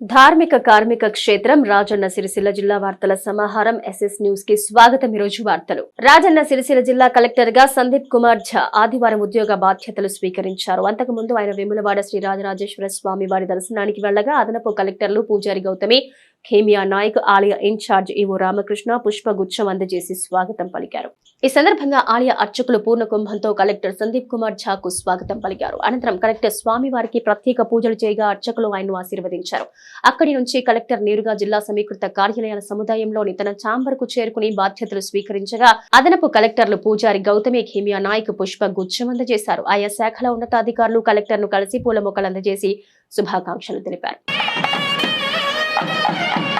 ధార్మిక కార్మిక క్షేత్రం రాజన్న సిరిసిల్ల జిల్లా వార్తల సమాహారం ఎస్ఎస్ న్యూస్కి స్వాగతం. ఈరోజు రోజు వార్తలు. రాజన్న సిరిసిల్ల జిల్లా కలెక్టర్గా సందీప్ కుమార్ ఝా ఆదివారం ఉద్యోగ బాధ్యతలు స్వీకరించారు. అంతకుముందు ఆయన వేములవాడ శ్రీ రాజరాజేశ్వర స్వామి వారి దర్శనానికి వెళ్ళగా అదనపు కలెక్టర్లు పూజారి గౌతమి ఖేమియా నాయక్ ఆలయ ఇన్ఛార్జ్ ఈవో రామకృష్ణ పుష్పగుచ్చం అందజేసి స్వాగతం పలికారు. ఈ సందర్భంగా ఆలయ అర్చకులు పూర్ణ కుంభంతో కలెక్టర్ సందీప్ కుమార్ ఝాకు స్వాగతం పలికారు. అనంతరం కలెక్టర్ స్వామి వారికి ప్రత్యేక పూజలు చేయగా అర్చకులు ఆయన్ను ఆశీర్వదించారు. అక్కడి నుంచి కలెక్టర్ నేరుగా జిల్లా సమీకృత కార్యాలయాల సముదాయంలోని తన ఛాంబర్కు చేరుకుని బాధ్యతలు స్వీకరించగా అదనపు కలెక్టర్లు పూజారి గౌతమి ఖేమియా నాయక్ పుష్ప గుచ్చం అందజేశారు. ఆయా శాఖల ఉన్నతాధికారులు కలెక్టర్ను కలిసి పూల మొక్కలు అందజేసి శుభాకాంక్షలు తెలిపారు. Thank you.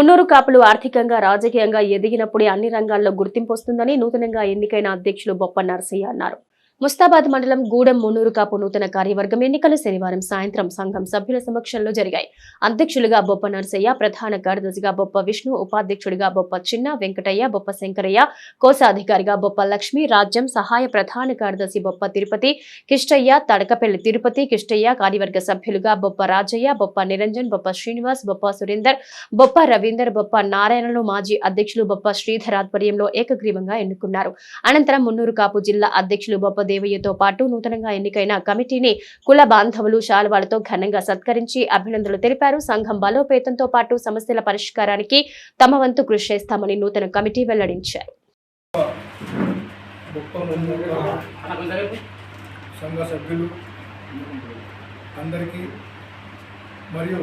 మున్నూరు కాపులు ఆర్థికంగా రాజకీయంగా ఎదిగినప్పుడే అన్ని రంగాల్లో గుర్తింపు వస్తుందని నూతనంగా ఎన్నికైన అధ్యక్షులు బొప్ప నరసయ్య అన్నారు. ముస్తాబాద్ మండలం గూడెం మున్నూరు కాపు నూతన కార్యవర్గం ఎన్నికలు శనివారం సాయంత్రం సంఘం సభ్యుల సమక్షంలో జరిగాయి. అధ్యక్షులుగా బొప్ప నరసయ్య ప్రధాన కార్యదర్శిగా బొప్ప విష్ణు ఉపాధ్యక్షుడిగా బొప్ప చిన్న వెంకటయ్య బొప్ప శంకరయ్య కోశాధికారిగా బొప్ప లక్ష్మి రాజ్యం సహాయ ప్రధాన కార్యదర్శి బొప్ప తిరుపతి కిష్టయ్య తడకపల్లి తిరుపతి కిష్టయ్య కార్యవర్గ సభ్యులుగా బొప్ప రాజయ్య బొప్ప నిరంజన్ బొప్ప శ్రీనివాస్ బొప్ప సురేందర్ బొప్ప రవీందర్ బొప్ప నారాయణలు మాజీ అధ్యక్షులు బొప్ప శ్రీధర్ ఆధ్వర్యంలో ఏకగ్రీవంగా ఎన్నుకున్నారు. అనంతరం మున్నూరు కాపు జిల్లా అధ్యక్షులు బొప్ప దేవయ్యతో పాటు నూతనంగా ఎన్నికైన కమిటీని కుల బాంధవులు శాలువాలతో ఘనంగా సత్కరించి అభినందనలు తెలిపారు. సంఘం బలోపేతంతో పాటు సమస్యల పరిష్కారానికి తమ వంతు కృషి చేస్తామని నూతన కమిటీ వెల్లడించారు. సంఘ సభ్యులు అందరికీ మరియు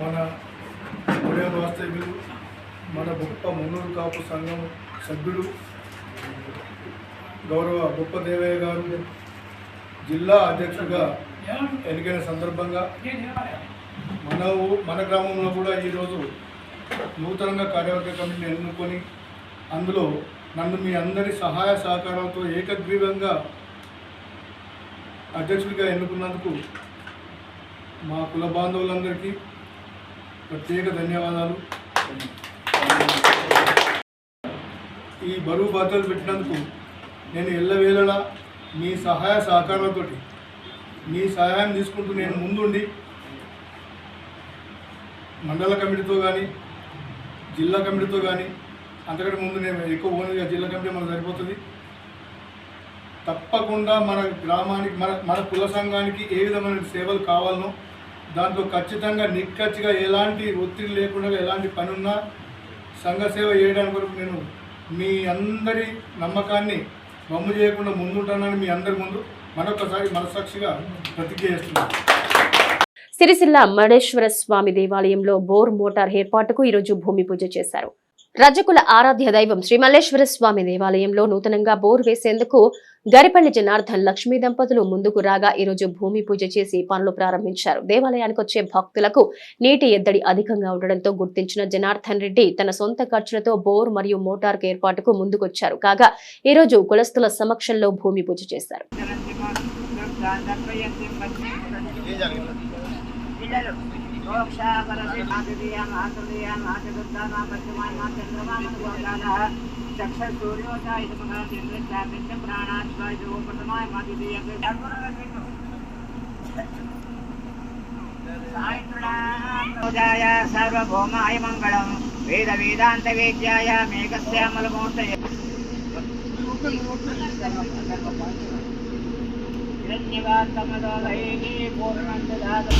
మన ఉదయ వాస్తవ్యులు మన గొప్ప మున్నూరు కాపు సంఘం సభ్యులు గౌరవ గొప్ప దేవయ్య గారు జిల్లా అధ్యక్షుడిగా ఎన్నికైన సందర్భంగా మన మన గ్రామంలో కూడా ఈరోజు నూతనంగా కార్యవర్గ కమిటీని ఎన్నుకొని అందులో నన్ను మీ అందరి సహాయ సహకారాలతో ఏకగ్రీవంగా అధ్యక్షుడిగా ఎన్నుకున్నందుకు మా కుల బాంధవులందరికీ ప్రత్యేక ధన్యవాదాలు. ఈ బరువు బాధ్యతలు పెట్టినందుకు నేను ఎల్లవేళలా మీ సహాయ సహకారాలతో మీ సహాయం తీసుకుంటూ నేను ముందుండి మండల కమిటీతో కానీ జిల్లా కమిటీతో కానీ అంతకంటే ముందు నేను ఎక్కువ ఓన్గా జిల్లా కమిటీ మనకు సరిపోతుంది. తప్పకుండా మన గ్రామానికి మన మన కుల సంఘానికి ఏ విధమైన సేవలు కావాలనో దాంట్లో ఖచ్చితంగా నిక్కచ్చిగా ఎలాంటి ఒత్తిడి లేకుండా ఎలాంటి పనున్నా సంఘ సేవ చేయడానికి వరకు నేను మీ అందరి నమ్మకాన్ని మమ్ము చేయకుండా ముందుంటానని మీ అందరి ముందు మరొకసారి మనసాక్షిగా ప్రతిజ్ఞ చేస్తున్నాను సిరిసిల్ల మడేశ్వర స్వామి దేవాలయంలో బోర్ మోటార్ ఏర్పాటుకు ఈరోజు భూమి పూజ చేశారు. రజకుల ఆరాధ్య దైవం శ్రీ మల్లేశ్వర స్వామి దేవాలయంలో నూతనంగా బోర్ వేసేందుకు గరిపల్లి జనార్దన్ లక్ష్మీ దంపతులు ముందుకు రాగా ఈరోజు భూమి పూజ చేసి పనులు ప్రారంభించారు. దేవాలయానికి వచ్చే భక్తులకు నీటి ఎద్దడి అధికంగా ఉండడంతో గుర్తించిన జనార్దన్ రెడ్డి తన సొంత ఖర్చులతో బోర్ మరియు మోటార్ ఏర్పాటుకు ముందుకొచ్చారు. కాగా ఈరోజు కులస్తుల సమక్షంలో భూమి పూజ చేశారు. मोक्षा चक्षुर्योचा इन्द्रचापित्य प्राणाश्वायो प्रथमाय मादितीयते सायित्रिणाय सार्वभौमाय मङ्गलम् वेदवेदान्तवेद्याय मेघस्यामलमूर्तये धन्यवादमदोदये पूर्णं ददातु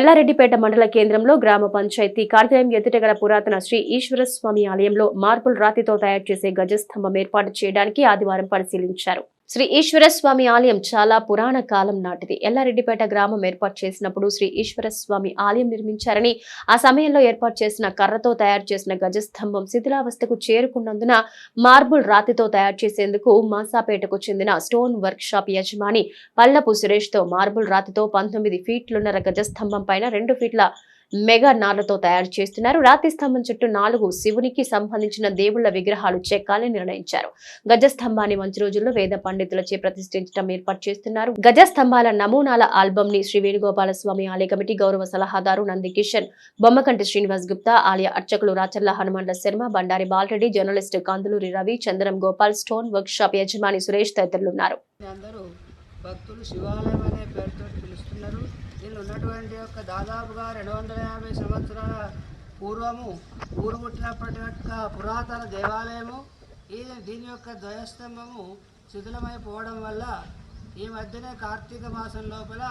ఎల్లారెడ్డిపేట మండల కేంద్రంలో గ్రామ పంచాయతీ కార్యాలయం ఎదుట గల పురాతన శ్రీ ఈశ్వర స్వామి ఆలయంలో మార్బుల్ రాతితో తయారు చేసే గజస్తంభం ఏర్పాటు చేయడానికి ఆదివారం పరిశీలించారు. శ్రీ ఈశ్వరస్వామి ఆలయం చాలా పురాణ కాలం నాటిది. ఎల్లారెడ్డిపేట గ్రామం ఏర్పాటు చేసినప్పుడు శ్రీ ఈశ్వరస్వామి ఆలయం నిర్మించారని ఆ సమయంలో ఏర్పాటు చేసిన కర్రతో తయారు చేసిన గజస్తంభం శిథిలావస్థకు చేరుకున్నందున మార్బుల్ రాతితో తయారు చేసేందుకు మాసాపేటకు చెందిన స్టోన్ వర్క్ షాప్ యజమాని పల్లపు సురేష్తో మార్బుల్ రాతితో పంతొమ్మిది ఫీట్లున్నర గజస్తంభం పైన రెండు ఫీట్ల మెగా నాళ్ళతో తయారు చేస్తున్నారు. రాతి స్తంభం చుట్టూ నాలుగు శివునికి సంబంధించిన దేవుళ్ళ విగ్రహాలు చెక్కాలని నిర్ణయించారు. గజస్తంభాన్ని మంచి రోజుల్లో వేద పండితులచే ప్రతిష్ఠించడం ఏర్పాటు చేస్తున్నారు. గజస్తంభాల నమూనాల ఆల్బమ్ని శ్రీ వేణుగోపాల స్వామి ఆలయ కమిటీ గౌరవ సలహాదారు నందికిషన్ బొమ్మకంటి శ్రీనివాస్ గుప్తా ఆలయ అర్చకులు Racharla Hanumanda Sharma Bandari Balareddy journalist Kanduluri Ravi Chandram Gopal stone work shop యజమాని సురేష్ తదితరులు ఉన్నారు భక్తులు శివాలయం అనే పేరుతో ఉన్నటువంటి యొక్క దాదాపుగా రెండు వందల యాభై సంవత్సరాల పూర్వము ఊరు పుట్టినప్పటి యొక్క పురాతన దేవాలయము ఈ దీని యొక్క ద్వయస్తంభము శిథిలమైపోవడం వల్ల ఈ మధ్యనే కార్తీక మాసం లోపల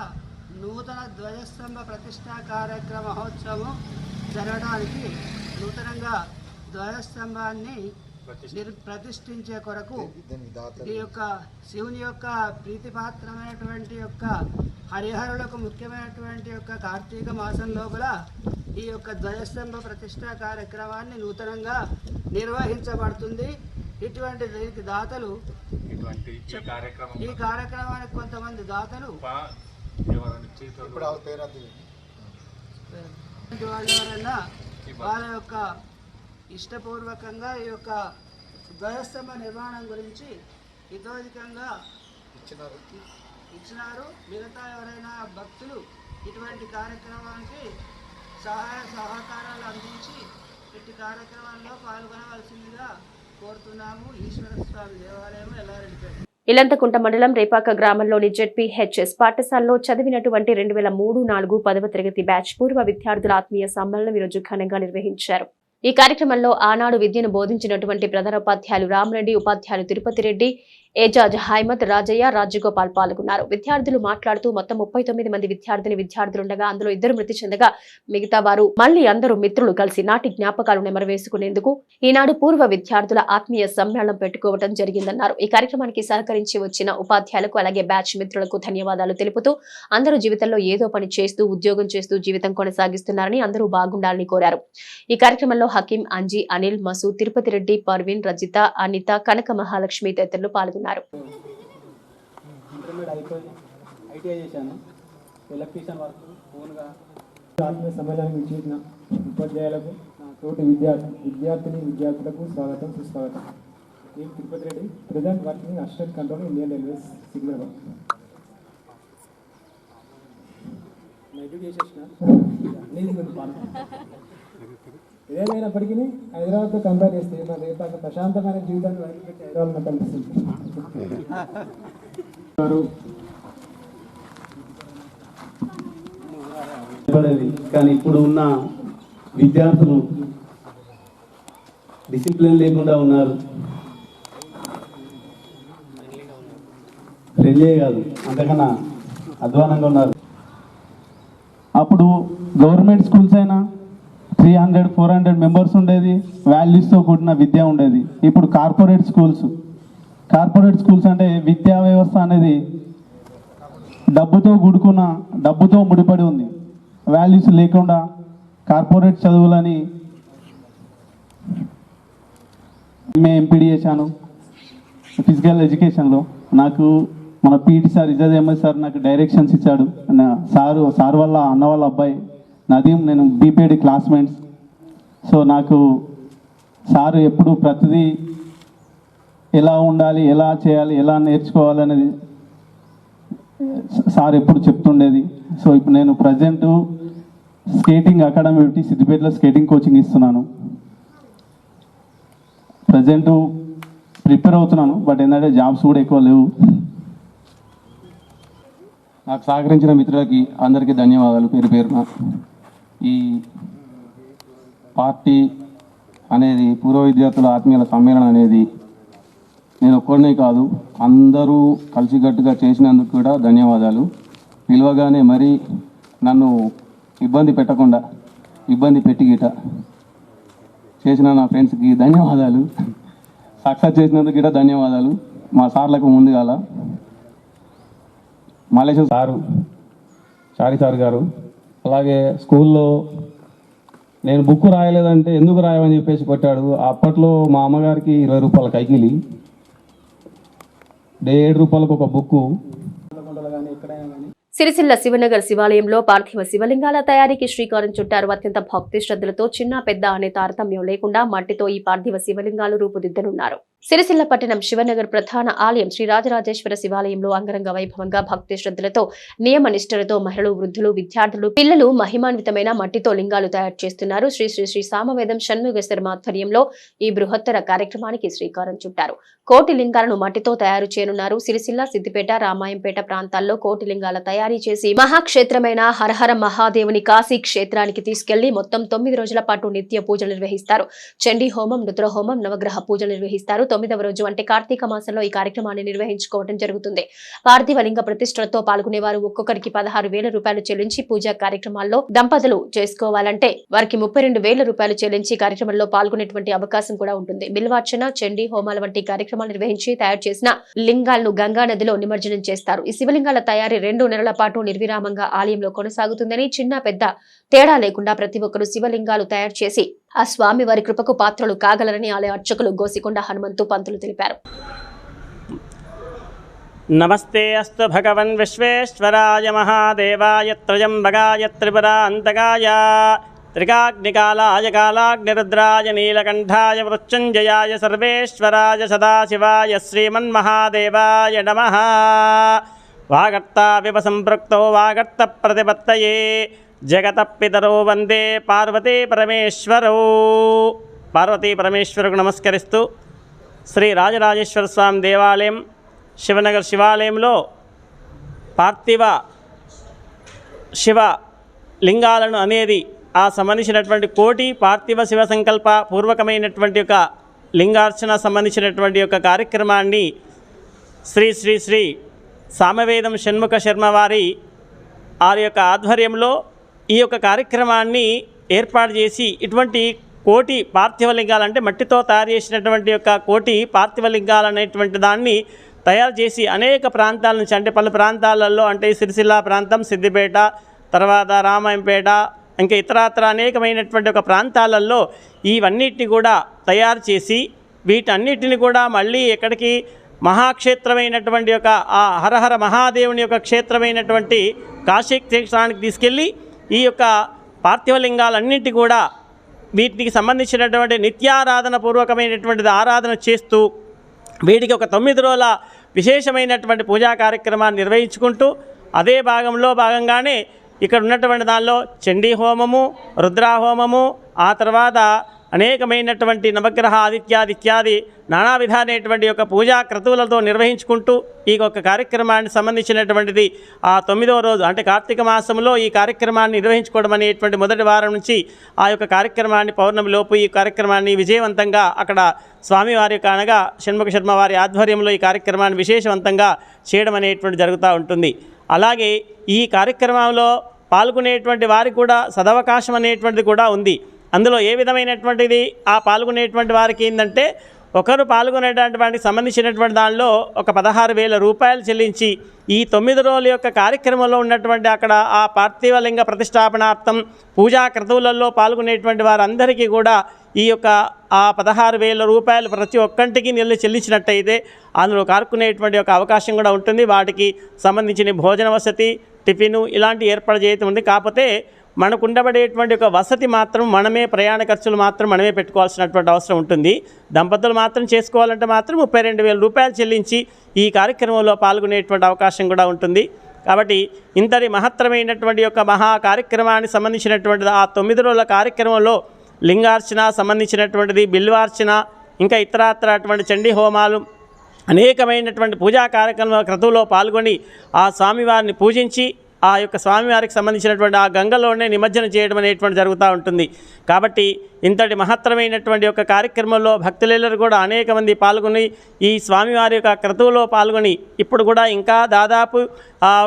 నూతన ధ్వజస్తంభ ప్రతిష్టా కార్యక్రమ మహోత్సవం జరగడానికి నూతనంగా ధ్వజస్తంభాన్ని నిర్ ప్రతిష్ఠించే కొరకు ఈ యొక్క శివుని యొక్క ప్రీతిపాత్రమైనటువంటి యొక్క హరిహరులకు ముఖ్యమైనటువంటి యొక్క కార్తీక మాసం లోపల ఈ యొక్క ధ్వజస్తంభ ప్రతిష్టా కార్యక్రమాన్ని నూతనంగా నిర్వహించబడుతుంది. ఇటువంటి దీనికి దాతలు ఇటువంటి ఈ కార్యక్రమం ఈ కార్యక్రమానికి కొంతమంది దాతలు వాళ్ళ యొక్క ఇష్టపూర్వకంగా ఈ యొక్క ధ్వజస్తంభ నిర్మాణం గురించి ఇతోధికంగా ఇచ్చినారు. మిగతా ఎవరైనా భక్తులు ఇటువంటి కార్యక్రమానికి సహాయ సహకారాలు అందించి ఇట్టి కార్యక్రమాల్లో పాల్గొనవలసిందిగా కోరుతున్నాము. ఈశ్వర స్వామి దేవాలయం ఎల్లారెడ్డిపేట. ఇలంతకుంట మండలం రేపాక గ్రామంలోని జెడ్పీహెచ్ఎస్ పాఠశాలలో చదివినటువంటి రెండు వేల మూడు నాలుగు పదవ తరగతి బ్యాచ్ పూర్వ విద్యార్థుల ఆత్మీయ సమ్మేళనం ఈరోజు ఘనంగా నిర్వహించారు. ఈ కార్యక్రమంలో ఆనాడు విద్యను బోధించినటువంటి ప్రధానోపాధ్యాయులు రామరెడ్డి ఉపాధ్యాయులు తిరుపతి రెడ్డి ఏజాజ్ హైమత్ రాజయ్య రాజగోపాల్ పాల్గొన్నారు. విద్యార్థులు మాట్లాడుతూ మొత్తం ముప్పై తొమ్మిది మంది విద్యార్థిని విద్యార్థులుండగా అందులో ఇద్దరు మృతి చెందగా మిగతా వారు మళ్ళీ అందరూ మిత్రులు కలిసి నాటి జ్ఞాపకాలు నెమరవేసుకునేందుకు ఈనాడు పూర్వ విద్యార్థుల ఆత్మీయ సమ్మేళనం పెట్టుకోవడం జరిగిందన్నారు. ఈ కార్యక్రమానికి సహకరించి వచ్చిన ఉపాధ్యాయులకు అలాగే బ్యాచ్ మిత్రులకు ధన్యవాదాలు తెలుపుతూ అందరూ జీవితంలో ఏదో పని చేస్తూ ఉద్యోగం చేస్తూ జీవితం కొనసాగిస్తున్నారని అందరూ బాగుండాలని కోరారు. ఈ కార్యక్రమంలో హకీం అంజీ అనిల్ మసూ తిరుపతి రెడ్డి పర్వీన్ రజిత అనిత కనక మహాలక్ష్మి తదితరులు పాల్గొన్నారు. ఇంటర్మీడియట్ అయిపోయింది ఐటీఐ చేశాను. ఎలక్ట్రీషియన్ వర్క్ ఓన్గా ఆత్మీయ సమ్మేళనానికి ఇచ్చిన ఉపాధ్యాయులకు నా తోటి విద్యార్థి విద్యార్థిని విద్యార్థులకు స్వాగతం సుస్వాగతం. నేను Tirupati Reddy present working assistant control Indian Railways Secunderabad. నేను ఏదేమైనప్పటికీ హైదరాబాద్తో కంపేర్ చేస్తే మరి రేపు అక్కడ ప్రశాంతమైన జీవితాన్ని వదిలిపెట్టి హైదరాబాద్ నాకు కానీ ఇప్పుడు ఉన్న విద్యార్థులు డిసిప్లిన్ లేకుండా ఉన్నారు. ఫ్రెండ్లీ కాదు అంతకన్నా అధ్వానంగా ఉన్నారు. అప్పుడు గవర్నమెంట్ స్కూల్స్ అయినా three hundred four hundred members ఉండేది. వాల్యూస్తో కూడిన విద్య ఉండేది. ఇప్పుడు కార్పొరేట్ స్కూల్స్. కార్పొరేట్ స్కూల్స్ అంటే విద్యా వ్యవస్థ అనేది డబ్బుతో గుడుకున్న డబ్బుతో ముడిపడి ఉంది. వాల్యూస్ లేకుండా కార్పొరేట్ చదువులని ఎంఏ ఎంపీడీ చేశాను. ఫిజికల్ ఎడ్యుకేషన్లో నాకు మన PT sir Ijaz Ahmed sir నాకు డైరెక్షన్స్ ఇచ్చాడు. సారు సార్ వల్ల అన్న వాళ్ళ అబ్బాయి. నదీం నేను బీపీడి క్లాస్మేట్స్. సో నాకు సార్ ఎప్పుడు ప్రతిదీ ఎలా ఉండాలి ఎలా చేయాలి ఎలా నేర్చుకోవాలనేది సార్ ఎప్పుడు చెప్తుండేది. సో ఇప్పుడు నేను ప్రజెంట్ స్కేటింగ్ అకాడమీ పెట్టి సిద్దిపేటలో స్కేటింగ్ కోచింగ్ ఇస్తున్నాను. ప్రజెంట్ ప్రిపేర్ అవుతున్నాను బట్ ఏంటంటే జాబ్స్ కూడా ఎక్కువ లేవు. నాకు సహకరించిన మిత్రులకి అందరికీ ధన్యవాదాలు. పేరు పేరున. ఈ పార్టీ అనేది పూర్వ విద్యార్థుల ఆత్మీయుల సమ్మేళనం అనేది నేను ఒక్కడనే కాదు అందరూ కలిసికట్టుగా చేసినందుకు కూడా ధన్యవాదాలు. పిలవగానే మరీ నన్ను ఇబ్బంది పెట్టకుండా ఇబ్బంది పెట్టి గిట. చేసిన నా ఫ్రెండ్స్కి ధన్యవాదాలు. సక్సెస్ చేసినందుకు కూడా ధన్యవాదాలు. మా సార్లకు ముందుగాల మలేషియా సారు చారి సార్ గారు. అలాగే స్కూల్లో నేను బుక్ రాయలేదంటే ఎందుకు రాయమని చెప్పేసి కొట్టాడు. అప్పట్లో మా అమ్మగారికి ఇరవై రూపాయల కైకిలి డే ఏడు రూపాయలకు ఒక బుక్కు. సిరిసిల్ల శివనగర్ శివాలయంలో పార్థివ శివలింగాల తయారీకి శ్రీకారం చుట్టారు. అత్యంత భక్తి శ్రద్ధలతో చిన్న పెద్ద అనే తారతమ్యం లేకుండా మట్టితో ఈ పార్థివ శివలింగాలు రూపుదిద్దనున్నారు. సిరిసిల్ల పట్టణం శివనగర్ ప్రధాన ఆలయం శ్రీ రాజరాజేశ్వర శివాలయంలో అంగరంగ వైభవంగా భక్తి శ్రద్ధలతో నియమ నిష్ఠలతో మహిళలు వృద్ధులు విద్యార్థులు పిల్లలు మహిమాన్వితమైన మట్టితో లింగాలు తయారు చేస్తున్నారు. శ్రీ శ్రీ శ్రీ సామవేదం షణ్ముగ ఆధ్వర్యంలో ఈ బృహత్తర కార్యక్రమానికి శ్రీకారం చుట్టారు. కోటి లింగాలను మట్టితో తయారు చేయనున్నారు. సిరిసిల్ల సిద్దిపేట రామాయంపేట ప్రాంతాల్లో కోటి లింగాల తయారీ చేసి మహాక్షేత్రమైన హరహర మహాదేవుని కాశీ క్షేత్రానికి తీసుకెళ్ళి మొత్తం తొమ్మిది రోజుల పాటు నిత్య పూజలు నిర్వహిస్తారు. చండీ హోమం రుద్రహోమం నవగ్రహ పూజలు నిర్వహిస్తారు. తొమ్మిదవ రోజు అంటే కార్తీక మాసంలో ఈ కార్యక్రమాన్ని నిర్వహించుకోవడం జరుగుతుంది. పార్థివ లింగ ప్రతిష్టలతో పాల్గొనేవారు ఒక్కొక్కరికి పదహారు వేల రూపాయలు చెల్లించి పూజా కార్యక్రమాల్లో దంపతులు చేసుకోవాలంటే వారికి ముప్పై రెండు వేల రూపాయలు చెల్లించి కార్యక్రమంలో పాల్గొనేటువంటి అవకాశం కూడా ఉంటుంది. బిల్వార్చన చండీ హోమాల వంటి కార్యక్రమాలు నిర్వహించి తయారు చేసిన లింగాలను గంగా నదిలో నిమజ్జనం చేస్తారు. ఈ శివలింగాల తయారీ రెండు నెలల పాటు నిర్విరామంగా ఆలయంలో కొనసాగుతుందని చిన్న పెద్ద తేడా లేకుండా ప్రతి ఒక్కరూ శివలింగాలు తయారు చేసి ఆ స్వామి వారి కృపకు పాత్రలు కాగలరని ఆలయ అర్చకులు గోసికొండ హనుమంతు పంతులు తెలిపారు. నమస్తే అస్తు భగవన్ విశ్వేశ్వరాయ మహాదేవాయ త్రయంబగాయ త్రిపురాంతకాయ త్రికాగ్నికాలాయ కాలాగ్నిరుద్రాయ నీలకంఠాయ మృత్యుంజయాయ సర్వేశ్వరాయ సదాశివాయ శ్రీమన్మహాదేవాయ నమ. వాగర్తావివ సంపృక్తో వాగర్త ప్రతిపత్తయే. జగతపితరో వందే పార్వతీ పరమేశ్వరో. పార్వతీ పరమేశ్వరకు నమస్కరిస్తూ శ్రీ రాజరాజేశ్వర స్వామి దేవాలయం శివనగర్ శివాలయంలో పార్థివ శివ లింగాలను అనేది ఆ సంబంధించినటువంటి కోటి పార్థివ శివ సంకల్ప పూర్వకమైనటువంటి ఒక లింగార్చన సంబంధించినటువంటి యొక్క కార్యక్రమాన్ని శ్రీ శ్రీ శ్రీ సామవేదం షణ్ముఖ శర్మ వారి వారి యొక్క ఆధ్వర్యంలో ఈ యొక్క కార్యక్రమాన్ని ఏర్పాటు చేసి ఇటువంటి కోటి పార్థివ అంటే మట్టితో తయారు చేసినటువంటి యొక్క కోటి పార్థివలింగాలు అనేటువంటి దాన్ని తయారు చేసి అనేక ప్రాంతాల నుంచి అంటే పలు ప్రాంతాలలో అంటే సిరిసిల్ల ప్రాంతం సిద్దిపేట తర్వాత రామాయంపేట ఇంకా ఇతరత్ర అనేకమైనటువంటి ఒక ప్రాంతాలలో ఇవన్నిటిని కూడా తయారు చేసి వీటన్నిటిని కూడా మళ్ళీ ఎక్కడికి మహాక్షేత్రమైనటువంటి యొక్క ఆ హరహర మహాదేవుని యొక్క క్షేత్రమైనటువంటి కాశీ క్షేత్రానికి తీసుకెళ్ళి ఈ యొక్క పార్థివలింగాలన్నింటి కూడా వీటికి సంబంధించినటువంటి నిత్యారాధన పూర్వకమైనటువంటిది ఆరాధన చేస్తూ వీటికి ఒక తొమ్మిది రోజుల విశేషమైనటువంటి పూజా కార్యక్రమాన్ని నిర్వహించుకుంటూ అదే భాగంలో భాగంగానే ఇక్కడ ఉన్నటువంటి దానిలో చండీ హోమము రుద్రాహోమము ఆ తర్వాత అనేకమైనటువంటి నవగ్రహ ఆదిత్యాది ఇత్యాది నానా విధానైనటువంటి యొక్క పూజా క్రతువులతో నిర్వహించుకుంటూ ఈ యొక్క కార్యక్రమానికి సంబంధించినటువంటిది ఆ తొమ్మిదవ రోజు అంటే కార్తీక మాసంలో ఈ కార్యక్రమాన్ని నిర్వహించుకోవడం అనేటువంటి మొదటి వారం నుంచి ఆ యొక్క కార్యక్రమాన్ని పౌర్ణమి లోపు ఈ కార్యక్రమాన్ని విజయవంతంగా అక్కడ స్వామివారి కానగా అనగా షణ్ముఖ శర్మ వారి ఆధ్వర్యంలో ఈ కార్యక్రమాన్ని విశేషవంతంగా చేయడం అనేటువంటి జరుగుతూ ఉంటుంది. అలాగే ఈ కార్యక్రమంలో పాల్గొనేటువంటి వారికి కూడా సదవకాశం అనేటువంటిది కూడా ఉంది. అందులో ఏ విధమైనటువంటిది ఆ పాల్గొనేటువంటి వారికి ఏంటంటే ఒకరు పాల్గొనేటటువంటి సంబంధించినటువంటి దానిలో ఒక పదహారు వేల రూపాయలు చెల్లించి ఈ తొమ్మిది రోజుల యొక్క కార్యక్రమంలో ఉన్నటువంటి అక్కడ ఆ పార్థివలింగ ప్రతిష్టాపనార్థం పూజా క్రతువులలో పాల్గొనేటువంటి వారందరికీ కూడా ఈ యొక్క ఆ పదహారు వేల రూపాయలు ప్రతి ఒక్కంటికి నిల్లు చెల్లించినట్టయితే అందులో కార్కునేటువంటి ఒక అవకాశం కూడా ఉంటుంది. వాటికి సంబంధించిన భోజన వసతి టిఫిను ఇలాంటి ఏర్పాటు చేయటం ఉంది. కాకపోతే మనకు ఉండబడేటువంటి ఒక వసతి మాత్రం మనమే ప్రయాణ ఖర్చులు మాత్రం మనమే పెట్టుకోవాల్సినటువంటి అవసరం ఉంటుంది. దంపతులు మాత్రం చేసుకోవాలంటే మాత్రం ముప్పై రెండు వేల రూపాయలు చెల్లించి ఈ కార్యక్రమంలో పాల్గొనేటువంటి అవకాశం కూడా ఉంటుంది. కాబట్టి ఇంతటి మహత్తరమైనటువంటి యొక్క మహా కార్యక్రమానికి సంబంధించినటువంటి ఆ తొమ్మిది రోజుల కార్యక్రమంలో లింగార్చన సంబంధించినటువంటిది బిల్వార్చన ఇంకా ఇతరత్ర అటువంటి చండీ హోమాలు అనేకమైనటువంటి పూజా కార్యక్రమ క్రతువులో పాల్గొని ఆ స్వామివారిని పూజించి ఆ యొక్క స్వామివారికి సంబంధించినటువంటి ఆ గంగలోనే నిమజ్జనం చేయడం అనేటువంటి జరుగుతూ ఉంటుంది. కాబట్టి ఇంతటి మహత్తరమైనటువంటి యొక్క కార్యక్రమంలో భక్తులెల్లరూ కూడా అనేక మంది పాల్గొని ఈ స్వామివారి యొక్క క్రతువులో పాల్గొని ఇప్పుడు కూడా ఇంకా దాదాపు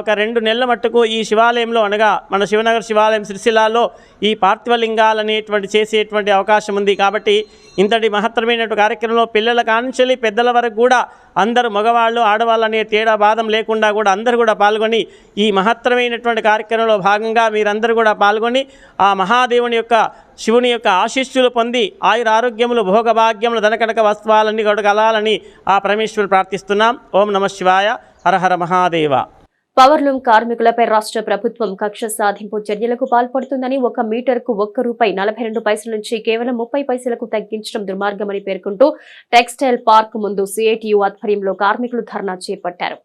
ఒక రెండు నెలల మట్టుకు ఈ శివాలయంలో అనగా మన శివనగర్ శివాలయం సిరిసిల్లాలో ఈ పార్థివలింగాలనేటువంటి చేసేటువంటి అవకాశం ఉంది. కాబట్టి ఇంతటి మహత్తరమైనటువంటి కార్యక్రమంలో పిల్లల కానుంచి పెద్దల వరకు కూడా అందరూ మగవాళ్ళు ఆడవాళ్ళు అనే తేడా బాధం లేకుండా కూడా అందరూ కూడా పాల్గొని ఈ మహత్తరమైనటువంటి కార్యక్రమంలో భాగంగా మీరందరూ కూడా పాల్గొని ఆ మహాదేవుని యొక్క శివుని యొక్క ఆశీస్సులు పొంది ఆయుర ఆరోగ్యములు భోగభాగ్యములు ధనకనక వస్త్రాలన్నీ గొడగలాలని ఆ పరమేశ్వరుని ప్రార్థిస్తున్నాం. ఓం నమ శివాయ. హరహర మహాదేవ. పవర్లూమ్ కార్మికులపై రాష్ట్ర ప్రభుత్వం కక్ష సాధింపు చర్యలకు పాల్పడుతుందని ఒక మీటర్కు ఒక్క రూపాయి నలభై రెండు పైసల నుంచి కేవలం ముప్పై పైసలకు తగ్గించడం దుర్మార్గమని పేర్కొంటూ టెక్స్టైల్ పార్క్ ముందు సిఐటియు ఆధ్వర్యంలో కార్మికులు ధర్నా చేపట్టారు.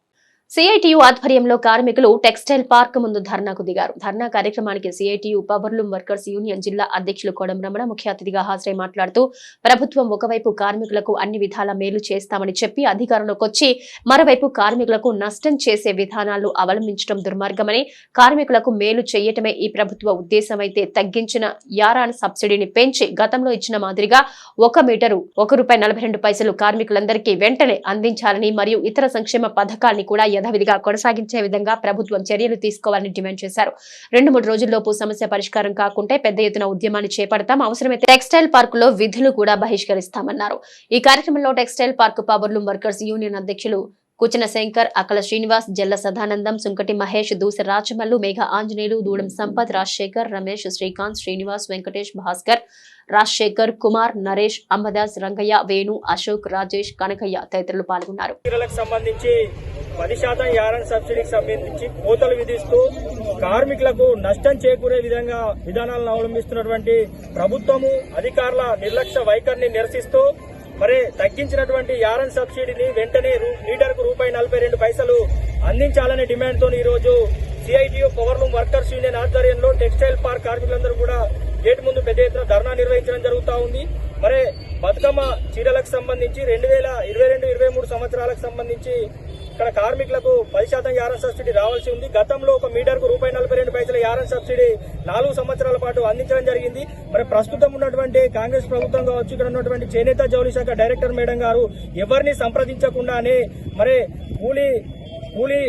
సిఐటియు ఆధ్వర్యంలో కార్మికులు టెక్స్టైల్ పార్క్ ముందు ధర్నాకు దిగారు. ధర్నా కార్యక్రమానికి సిఐటియు పవర్లూమ్ వర్కర్స్ యూనియన్ జిల్లా అధ్యక్షులు కోడం రమణ ముఖ్య అతిథిగా హాజరై మాట్లాడుతూ ప్రభుత్వం ఒకవైపు కార్మికులకు అన్ని విధాల మేలు చేస్తామని చెప్పి అధికారంలోకి వచ్చి మరోవైపు కార్మికులకు నష్టం చేసే విధానాలు అవలంబించడం దుర్మార్గమని కార్మికులకు మేలు చేయటమే ఈ ప్రభుత్వ ఉద్దేశమైతే తగ్గించిన యారాన్ సబ్సిడీని పెంచి గతంలో ఇచ్చిన మాదిరిగా ఒక మీటరు ఒక రూపాయి నలభై రెండు పైసలు కార్మికులందరికీ వెంటనే అందించాలని మరియు ఇతర సంక్షేమ పథకాల్ని కూడా యథావిధిగా కొనసాగించే విధంగా ప్రభుత్వం చర్యలు తీసుకోవాలని డిమాండ్ చేశారు. రెండు మూడు రోజుల్లోపు సమస్య పరిష్కారం కాకుంటే పెద్ద ఎత్తున ఉద్యమాన్ని చేపడతాం. అవసరమైతే టెక్స్టైల్ పార్కులో విధులు కూడా బహిష్కరిస్తామన్నారు. ఈ కార్యక్రమంలో textile park powerloom workers union అధ్యక్షులు కుచన శంకర్ అకల శ్రీనివాస్ జల్ల సదానందం సుంకటి మహేష్ దూస రాచమల్లు మేఘ ఆంజనేయులు దూడం సంపత్ రాజశేఖర్ రమేష్ శ్రీకాంత్ శ్రీనివాస్ వెంకటేష్ భాస్కర్ రాజశేఖర్ కుమార్ నరేష్ అంబదాస్ రంగయ్య వేణు అశోక్ రాజేష్ కనకయ్య తదితరులు పాల్గొన్నారు. సంబంధించి పది శాతం యారన్ సబ్సిడీకి సంబంధించి కోతలు విధిస్తూ కార్మికులకు నష్టం చేకూరే విధంగా విధానాలను అవలంబిస్తున్నటువంటి ప్రభుత్వము అధికారుల నిర్లక్ష్య వైఖరిని నిరసిస్తూ మరి తగ్గించినటువంటి యారన్ సబ్సిడీని వెంటనే రూ- లీటర్కు రూపాయి నలభై రెండు పైసలు అందించాలనే డిమాండ్తో ఈరోజు సిఐటియు పవర్లూమ్ వర్కర్స్ యూనియన్ ఆధ్వర్యంలో టెక్స్టైల్ పార్క్ కార్మికులందరూ కూడా గేట్ ముందు పెద్ద ఎత్తున ధర్నా నిర్వహించడం జరుగుతూ ఉంది. మరి బతుకమ్మ చీరలకు సంబంధించి రెండు వేల ఇరవై రెండు ఇరవై మూడు సంవత్సరాలకు సంబంధించి ఇక్కడ కార్మికులకు పది శాతం యారన్ సబ్సిడీ రావాల్సి ఉంది. గతంలో ఒక మీటర్కు రూపాయి నలభై రెండు పైసల యారన్ సబ్సిడీ నాలుగు సంవత్సరాల పాటు అందించడం జరిగింది. మరి ప్రస్తుతం ఉన్నటువంటి కాంగ్రెస్ ప్రభుత్వం కావచ్చు ఇక్కడ ఉన్నటువంటి చేనేత జౌలి శాఖ డైరెక్టర్ మేడం గారు ఎవరిని సంప్రదించకుండానే మరి కూలీ కూలీ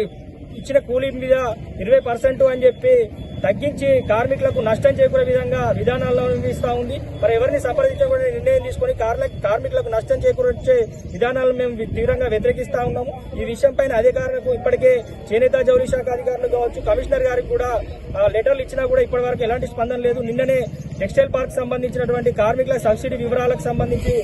ఇచ్చిన కూలీ మీద ఇరవై పర్సెంట్ అని చెప్పి తగ్గించి కార్మికులకు నష్టం చేకూరే విధంగా విధానాలను అవలంబిస్తా ఉంది. మరి ఎవరిని సంప్రదించకుండా నిర్ణయం తీసుకొని కార్మికులకు నష్టం చేకూర్చే విధానాలను మేము తీవ్రంగా వ్యతిరేకిస్తా ఉన్నాము. ఈ విషయంపైన అధికారులకు ఇప్పటికే చేనేత జౌలి శాఖ అధికారులు కావచ్చు కమిషనర్ గారికి కూడా లెటర్లు ఇచ్చినా కూడా ఇప్పటి వరకు ఎలాంటి స్పందన లేదు. నిన్ననే టెక్స్టైల్ పార్క్ సంబంధించినటువంటి కార్మికుల సబ్సిడీ వివరాలకు సంబంధించి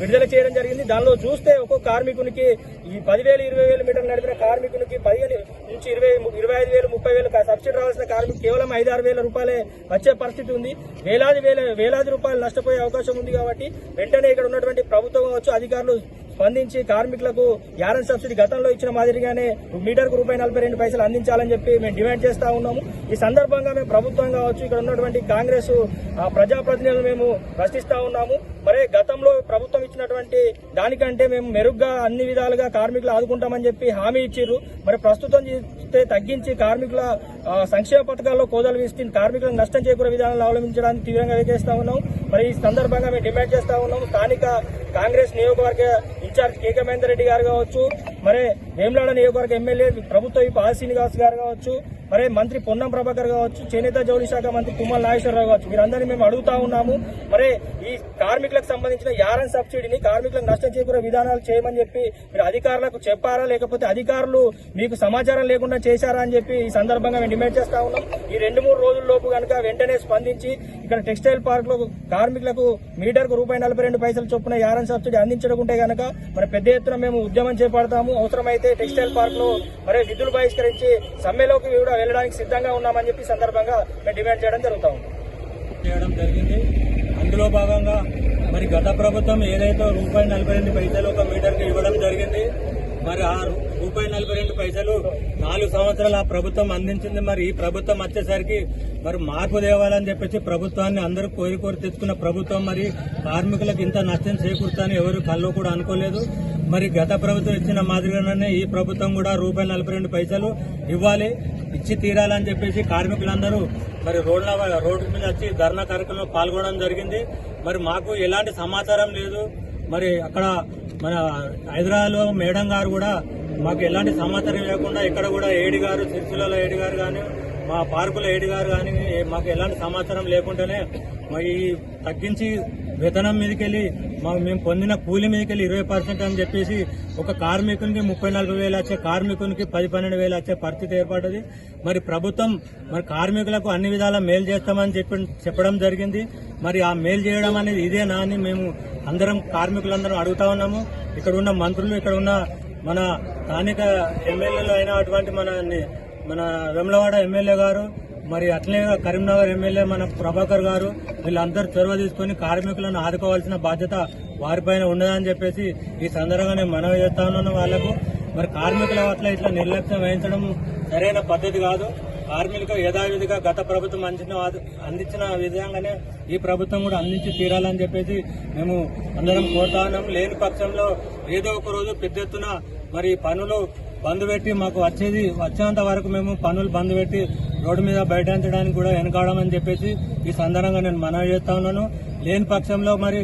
విడుదల చేయడం జరిగింది. దానిలో చూస్తే ఒక్కో కార్మికునికి ఈ పదివేలు ఇరవై వేలు మీటర్లు నడిపిన కార్మికునికి పదిహేను నుంచి ఇరవై ఇరవై ఐదు వేలు ముప్పై వేలు సబ్సిడీ రావాల్సిన కార్మికులు కేవలం ఐదు ఆరు వేల రూపాయలే వచ్చే పరిస్థితి ఉంది. వేలాది వేల వేలాది రూపాయలు నష్టపోయే అవకాశం ఉంది కాబట్టి వెంటనే ఇక్కడ ఉన్నటువంటి ప్రభుత్వం కావచ్చు అధికారులు స్పందించి కార్మికులకు యారన్ సబ్సిడీ గతంలో ఇచ్చిన మాదిరిగానే మీటర్కు రూపాయి నలభై రెండు పైసలు అందించాలని చెప్పి మేము డిమాండ్ చేస్తా ఉన్నాము. ఈ సందర్భంగా మేము ప్రభుత్వం కావచ్చు ఇక్కడ ఉన్నటువంటి కాంగ్రెస్ ఆ, ప్రజాప్రతినిధులు మేము ప్రశ్నిస్తా ఉన్నాము. మరి గతంలో ప్రభుత్వం ఇచ్చినటువంటి దానికంటే మేము మెరుగ్గా అన్ని విధాలుగా కార్మికులు ఆదుకుంటామని చెప్పి హామీ ఇచ్చిర్రు. మరి ప్రస్తుతం చూస్తే తగ్గించి కార్మికుల సంక్షేమ పథకాల్లో కోదలు వీస్తుంది కార్మికులకు నష్టం చేకూరే విధానాలు అవలంబించడానికి తీవ్రంగా వ్యతిరేకిస్తా ఉన్నాం మరి ఈ సందర్భంగా మేము డిమాండ్ చేస్తా ఉన్నాం. స్థానిక కాంగ్రెస్ నియోజకవర్గ ఇన్ఛార్జ్ కేకే మహేందర్ రెడ్డి గారు కావచ్చు మరి వేములాడ నియోజకవర్గ ఎమ్మెల్యే ప్రభుత్వ విప్ ఆర్ గారు కావచ్చు మరి మంత్రి పొన్నం ప్రభాకర్ కావచ్చు చేనేత జౌళి శాఖ మంత్రి తుమ్మల నాగేశ్వరరావు కావచ్చు వీరందరినీ మేము అడుగుతా ఉన్నాము. మరి ఈ కార్మికులకు సంబంధించిన యారన్ సబ్సిడీని కార్మికులకు నష్టం చేకూరే విధానాలు చేయమని చెప్పి మీరు అధికారులకు చెప్పారా? లేకపోతే అధికారులు మీకు సమాచారం లేకుండా చేశారా అని చెప్పి ఈ సందర్భంగా మేము డిమాండ్ చేస్తా ఉన్నాం. ఈ రెండు మూడు రోజుల లోపు కనుక వెంటనే స్పందించి ఇక్కడ టెక్స్టైల్ పార్క్లో కార్మికులకు మీటర్కు రూపాయి నలభై రెండు పైసలు చొప్పున యారన్ సబ్సిడీ అందించకుంటే గనక మరి పెద్ద ఎత్తున మేము ఉద్యమం చేపడతాము. అవసరమైతే టెక్స్టైల్ పార్క్లో మరి విధులు బహిష్కరించి సమ్మెలోకి కూడా వెళ్ళడానికి సిద్ధంగా ఉన్నామని చెప్పి సందర్భంగా మేము డిమాండ్ చేయడం జరుగుతా ఉంది. చేయడం జరిగింది. అందులో భాగంగా మరి గత ప్రభుత్వం ఏదైతే రూపాయి నలభై రెండు పైసలు ఒక మీటర్కి ఇవ్వడం జరిగింది మరి ఆ రూపాయి నలభై రెండు పైసలు నాలుగు సంవత్సరాలు ఆ ప్రభుత్వం అందించింది. మరి ఈ ప్రభుత్వం వచ్చేసరికి మరి మార్పు తేవాలని చెప్పేసి ప్రభుత్వాన్ని అందరూ కోరి కోరి తెచ్చుకున్న ప్రభుత్వం మరి కార్మికులకు ఇంత నష్టం చేకూరుతాని ఎవరు కల్లో కూడా అనుకోలేదు. మరి గత ప్రభుత్వం ఇచ్చిన మాదిరిగానే ఈ ప్రభుత్వం కూడా రూపాయి నలభై రెండు పైసలు ఇవ్వాలి. ఇచ్చి తీరాలని చెప్పేసి కార్మికులందరూ మరి రోడ్ల రోడ్డు మీద వచ్చి ధర్నా కార్యక్రమంలో పాల్గొనడం జరిగింది. మరి మాకు ఎలాంటి సమాచారం లేదు. మరి అక్కడ మన హైదరాబాద్లో మేడం గారు కూడా మాకు ఎలాంటి సమాచారం లేకుండా ఇక్కడ కూడా ఏడి గారు సిరిసిల్లలో ఏడి గారు కానీ మా పార్కుల ఏడి గారు కానీ మాకు ఎలాంటి సమాచారం లేకుండానే మరి తగ్గించి వేతనం మీదకెళ్ళి మా మేము పొందిన కూలి మీదకెళ్ళి ఇరవై పర్సెంట్ అని చెప్పేసి ఒక కార్మికునికి ముప్పై నలభై వేలు వచ్చే కార్మికునికి పది పన్నెండు వేలు వచ్చే పరిస్థితి ఏర్పడ్డది. మరి ప్రభుత్వం మరి కార్మికులకు అన్ని విధాలా మేలు చేస్తామని చెప్పి చెప్పడం జరిగింది. మరి ఆ మేలు చేయడం అనేది ఇదేనా అని మేము అందరం కార్మికులందరం అడుగుతా ఉన్నాము. ఇక్కడ ఉన్న మంత్రులు ఇక్కడ ఉన్న మన స్థానిక ఎమ్మెల్యేలు అయినటువంటి మన మన వెమ్లవాడ ఎమ్మెల్యే గారు మరి అట్లే కరీంనగర్ ఎమ్మెల్యే మన ప్రభాకర్ గారు వీళ్ళందరూ చొరవ తీసుకొని కార్మికులను ఆదుకోవాల్సిన బాధ్యత వారిపైన ఉండదని చెప్పేసి ఈ సందర్భంగా నేను మనవి చేస్తాను వాళ్ళకు మరి కార్మికుల పట్ల ఇట్లా నిర్లక్ష్యం వహించడం సరైన పద్ధతి కాదు. కార్మికులకు యథావిధిగా గత ప్రభుత్వం అందించిన అందించిన విధంగానే ఈ ప్రభుత్వం కూడా అందించి తీరాలని చెప్పేసి మేము అందరం కోరుతా ఉన్నాం. లేని పక్షంలో ఏదో ఒక రోజు పెద్ద ఎత్తున మరి పనులు బంద్ పెట్టి మాకు వచ్చేది వచ్చేంత వరకు మేము పనులు బంద్ పెట్టి రోడ్డు మీద బయటించడానికి కూడా వెనకాడమని చెప్పేసి ఈ సందర్భంగా నేను మనవి చేస్తా ఉన్నాను. లేని పక్షంలో మరి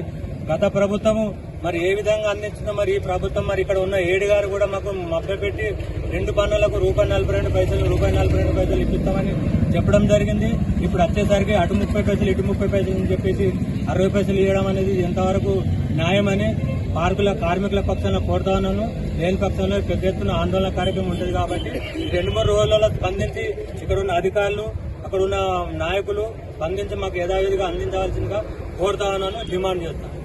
గత ప్రభుత్వము మరి ఏ విధంగా అందించిందో మరి ఈ ప్రభుత్వం మరి ఇక్కడ ఉన్న ఏడు గారు కూడా మాకు మభ్యపెట్టి రెండు పన్నులకు రూపాయి నలభై రెండు పైసలు రూపాయి నలభై రెండు పైసలు ఇప్పిస్తామని చెప్పడం జరిగింది. ఇప్పుడు వచ్చేసరికి అటు ముప్పై పైసలు ఇటు ముప్పై పైసలు అని చెప్పేసి అరవై పైసలు ఇవ్వడం అనేది ఎంతవరకు న్యాయమని పార్కుల కార్మికుల పక్షంలో కోరుతా ఉన్నాను లేని పక్షంలో పెద్ద ఎత్తున ఆందోళన కార్యక్రమం ఉంటుంది కాబట్టి రెండు మూడు రోజులలో స్పందించి ఇక్కడ ఉన్న అధికారులు అక్కడ ఉన్న నాయకులు స్పందించి మాకు యథావిధిగా అందించవలసిందిగా కోరుతా ఉన్నాను డిమాండ్ చేస్తాను.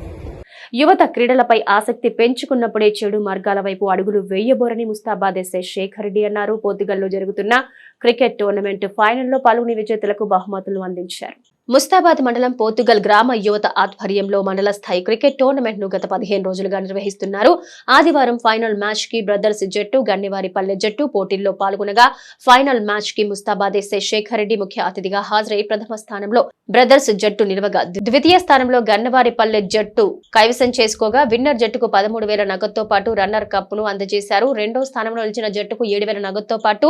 యువత క్రీడలపై ఆసక్తి పెంచుకున్నప్పుడే చెడు మార్గాల వైపు అడుగులు వేయబోరని ముస్తాబాద్ ఎస్ఐ శేఖర్ రెడ్డి అన్నారు. పోర్తుగల్లో జరుగుతున్న క్రికెట్ టోర్నమెంట్ ఫైనల్లో పాల్గొని విజేతలకు బహుమతులు అందించారు. ముస్తాబాద్ మండలం పోర్తుగల్ గ్రామ యువత ఆధ్వర్యంలో మండల స్థాయి క్రికెట్ టోర్నమెంట్ను గత పదిహేను రోజులుగా నిర్వహిస్తున్నారు. ఆదివారం ఫైనల్ మ్యాచ్కి బ్రదర్స్ జట్టు గన్నివారిపల్లె జట్టు పోటీల్లో పాల్గొనగా ఫైనల్ మ్యాచ్కి ముస్తాబాద్ ఎస్ఐ శేఖర్ రెడ్డి ముఖ్య అతిథిగా హాజరై ప్రథమ స్థానంలో బ్రదర్స్ జట్టు నిలవగా ద్వితీయ స్థానంలో గన్నవారిపల్లె జట్టు కైవసం చేసుకోగా విన్నర్ జట్టుకు పదమూడు వేల నగదుతో పాటు రన్నర్ కప్ను అందజేశారు. రెండో స్థానంలో నిలిచిన జట్టుకు ఏడు వేల నగదుతో పాటు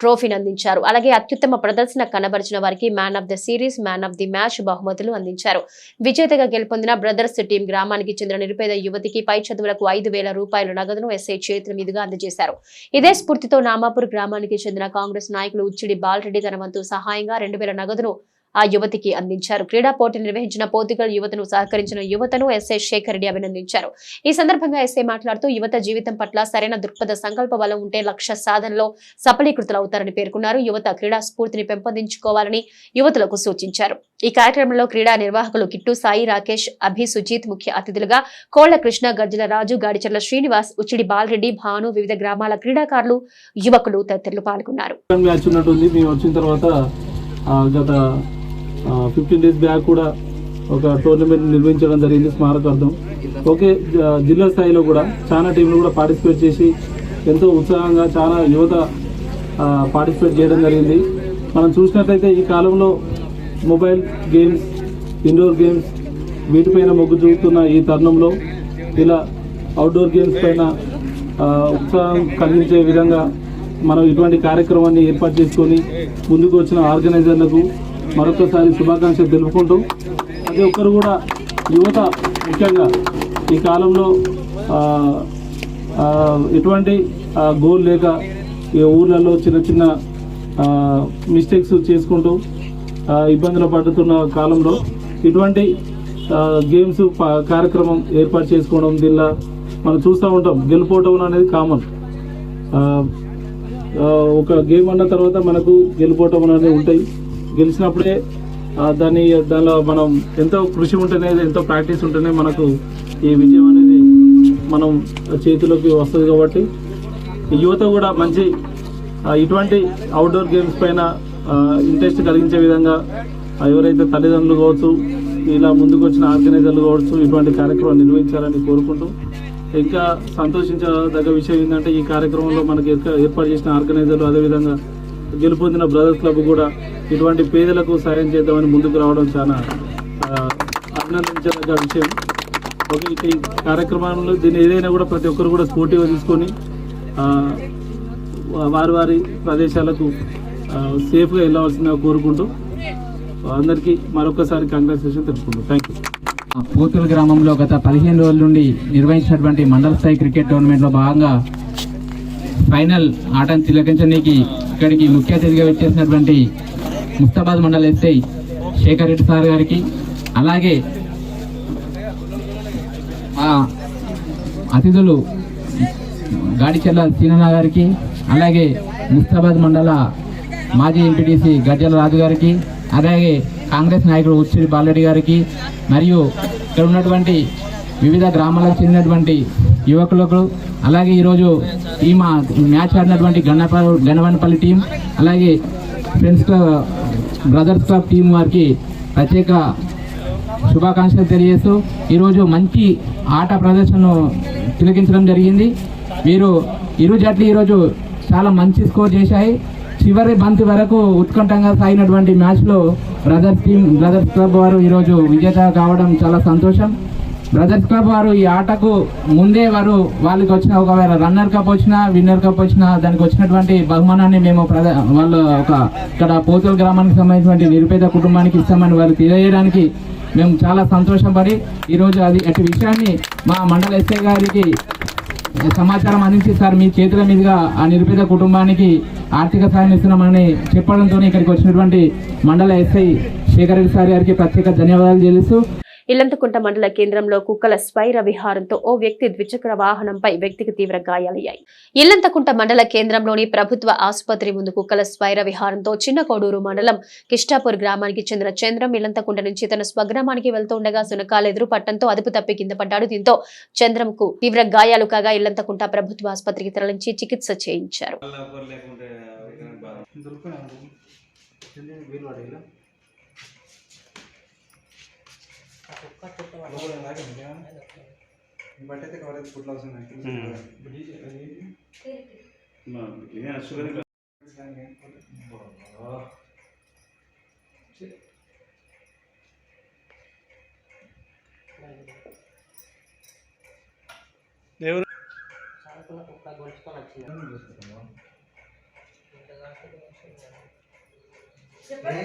ట్రోఫీని అందించారు. అలాగే అత్యుత్తమ ప్రదర్శన కనబరిచిన వారికి man of the series man of the match బహుమతులు అందించారు. విజేతగా గెలుపొందిన బ్రదర్స్ టీం గ్రామానికి చెందిన నిరుపేద యువతికి పై చదువులకు ఐదు వేల రూపాయల నగదును ఎస్ఐ చేతుల మీదుగా అందజేశారు. ఇదే స్ఫూర్తితో నామాపూర్ గ్రామానికి చెందిన కాంగ్రెస్ నాయకులు ఉచ్చిడి బాలరెడ్డి తన వంతు సహాయంగా రెండు వేల నగదును ఆ యువతికి అందించారు. క్రీడా పోటీ నిర్వహించిన పోర్తుగల్ యువతను సహకరించిన యువతను ఎస్ఐ శేఖర్ రెడ్డి అభినందించారు. ఈ సందర్భంగా ఎస్ఐ మాట్లాడుతూ యువత జీవితం పట్ల సరైన దృక్పథ సంకల్ప బలం ఉంటే లక్ష్య సాధనలో సఫలీకృతులవుతారని పేర్కొన్నారు. యువత క్రీడా స్ఫూర్తిని పెంపొందించుకోవాలని యువతులకు సూచించారు. ఈ కార్యక్రమంలో క్రీడా నిర్వాహకులు కిట్టు సాయి రాకేష్ అభి సుజీత్ ముఖ్య అతిథులుగా కోళ్ళ కృష్ణ గజ్జల రాజు గాడిచర్ల శ్రీనివాస్ ఉచ్చిడి బాలరెడ్డి భాను వివిధ గ్రామాల క్రీడాకారులు యువకులు తదితరులు పాల్గొన్నారు. వచ్చిన తర్వాత గత ఫిఫ్టీన్ డేస్ బ్యాక్ కూడా ఒక టోర్నమెంట్ నిర్వహించడం జరిగింది స్మారకార్థం ఓకే జిల్లా స్థాయిలో కూడా చాలా టీంలు కూడా పార్టిసిపేట్ చేసి ఎంతో ఉత్సాహంగా చాలా యువత పార్టిసిపేట్ చేయడం జరిగింది. మనం చూసినట్లయితే ఈ కాలంలో మొబైల్ గేమ్స్ ఇండోర్ గేమ్స్ వీటిపైన మొగ్గు చూపుతున్న ఈ తరుణంలో ఇలా అవుట్డోర్ గేమ్స్ పైన ఉత్సాహం కలిగించే విధంగా మనం ఇటువంటి కార్యక్రమాన్ని ఏర్పాటు చేసుకొని ముందుకు వచ్చిన ఆర్గనైజర్లకు మరొకసారి శుభాకాంక్షలు తెలుపుకుంటూ ప్రతి ఒక్కరు కూడా యువత ముఖ్యంగా ఈ కాలంలో ఎటువంటి గోల్ లేక ఈ ఊర్లలో చిన్న చిన్న మిస్టేక్స్ చేసుకుంటూ ఇబ్బందులు పడుతున్న కాలంలో ఇటువంటి గేమ్స్ కార్యక్రమం ఏర్పాటు చేసుకోవడం దీనిలో మనం చూస్తూ ఉంటాం. గెలుపోవటం అనేది కామన్ ఒక గేమ్ అన్న తర్వాత మనకు గెలుపోవటం అనేది ఉంటాయి. గెలిచినప్పుడే దాన్ని దానిలో మనం ఎంతో కృషి ఉంటేనే ఎంతో ప్రాక్టీస్ ఉంటేనే మనకు ఈ విజయం అనేది మనం చేతిలోకి వస్తుంది కాబట్టి యువత కూడా మంచి ఇటువంటి అవుట్డోర్ గేమ్స్ పైన ఇంట్రెస్ట్ కలిగించే విధంగా ఎవరైతే తల్లిదండ్రులు కావచ్చు ఇలా ముందుకు వచ్చిన ఆర్గనైజర్లు కావచ్చు ఇటువంటి కార్యక్రమాలు నిర్వహించాలని కోరుకుంటూ ఇంకా సంతోషించదగ్గ విషయం ఏంటంటే ఈ కార్యక్రమంలో మనకి ఏర్పాటు చేసిన ఆర్గనైజర్లు అదేవిధంగా గెలుపొందిన బ్రదర్స్ క్లబ్ కూడా ఇటువంటి పేదలకు సాయం చేద్దామని ముందుకు రావడం చాలా అభినందించదగ్గ విషయం. ఓకే ఇక ఈ కార్యక్రమంలో దీన్ని ఏదైనా కూడా ప్రతి ఒక్కరు కూడా స్పోర్టివ్గా తీసుకొని వారి వారి ప్రదేశాలకు సేఫ్గా వెళ్ళవలసిందిగా కోరుకుంటూ అందరికీ మరొకసారి కంగ్రాచులేషన్ తెలుసుకుంటూ థ్యాంక్ యూ పూతూరు గ్రామంలో గత పదిహేను రోజుల నుండి నిర్వహించినటువంటి మండల స్థాయి క్రికెట్ టోర్నమెంట్లో భాగంగా ఫైనల్ ఆటను తిలకించడానికి ఇక్కడికి ముఖ్య అతిథిగా వచ్చేసినటువంటి ముస్తాబాద్ మండల ఎస్ఐ శేఖర్ రెడ్డి సార్ గారికి అలాగే ఆ అతిథులు గాడిచెల్ల సీనన్న గారికి అలాగే ముస్తాబాద్ మండల మాజీ ఎంపీటీసీ గజ్జల రాజు గారికి అలాగే కాంగ్రెస్ నాయకుడు ఉచ్చిరి బాలరెడ్డి గారికి మరియు ఇక్కడ ఉన్నటువంటి వివిధ గ్రామాలకు చెందినటువంటి యువకులకు అలాగే ఈరోజు ఈ మా మ్యాచ్ ఆడినటువంటి గణప గణవనపల్లి టీం అలాగే ఫ్రెండ్స్ బ్రదర్స్ క్లబ్ టీం వారికి ప్రత్యేక శుభాకాంక్షలు తెలియజేస్తూ ఈరోజు మంచి ఆట ప్రదర్శనను తిలకించడం జరిగింది. వీరు ఇరు జట్లు ఈరోజు చాలా మంచి స్కోర్ చేశాయి. చివరి బంతి వరకు ఉత్కంఠంగా సాగినటువంటి మ్యాచ్లో బ్రదర్స్ టీం బ్రదర్స్ క్లబ్ వారు ఈరోజు విజేత కావడం చాలా సంతోషం. బ్రదర్స్ క్లబ్ వారు ఈ ఆటకు ముందే వారు వాళ్ళకి వచ్చిన ఒకవేళ రన్నర్ కప్ వచ్చినా విన్నర్ కప్ వచ్చినా దానికి వచ్చినటువంటి బహుమానాన్ని మేము వాళ్ళు ఒక ఇక్కడ పోతుల గ్రామానికి సంబంధించినటువంటి నిరుపేద కుటుంబానికి ఇస్తామని వారు తెలియజేయడానికి మేము చాలా సంతోషపడి ఈరోజు అది అటు విషయాన్ని మా మండల ఎస్ఐ గారికి సమాచారం అందించి సార్ మీ చేతుల మీదుగా ఆ నిరుపేద కుటుంబానికి ఆర్థిక సాయం ఇస్తున్నామని చెప్పడంతో ఇక్కడికి వచ్చినటువంటి మండల ఎస్ఐ శేఖర్ రెడ్డి సార్ గారికి ప్రత్యేక ధన్యవాదాలు చెల్లిస్తూ ఇల్లంతకుంట మండల కేంద్రంలో కుక్కల స్వైర విహారంతో ఓ వ్యక్తి ద్విచక్ర వాహనంపై వ్యక్తికి తీవ్ర గాయాలయ్యాయి. ఇల్లంతకుంట మండల కేంద్రంలోని ప్రభుత్వ ఆసుపత్రి ముందు కుక్కల స్వైర విహారంతో చిన్న కోడూరు మండలం కిష్టాపూర్ గ్రామానికి చెందిన చంద్రం ఇల్లంతకుంట నుంచి తన స్వగ్రామానికి వెళ్తుండగా సునకాలు ఎదురు పట్టంతో అదుపు తప్పి కింద పడ్డాడు. దీంతో చంద్రంకు తీవ్ర గాయాలు కాగా ఇల్లంతకుంట ప్రభుత్వ ఆసుపత్రికి తరలించి చికిత్స చేయించారు. ಬಟ್ಟೆ ಕವರೇಜ್ ಫುಡ್ ಲಾಸ್ ಶುಗರ್ ఎవరు చెప్పండి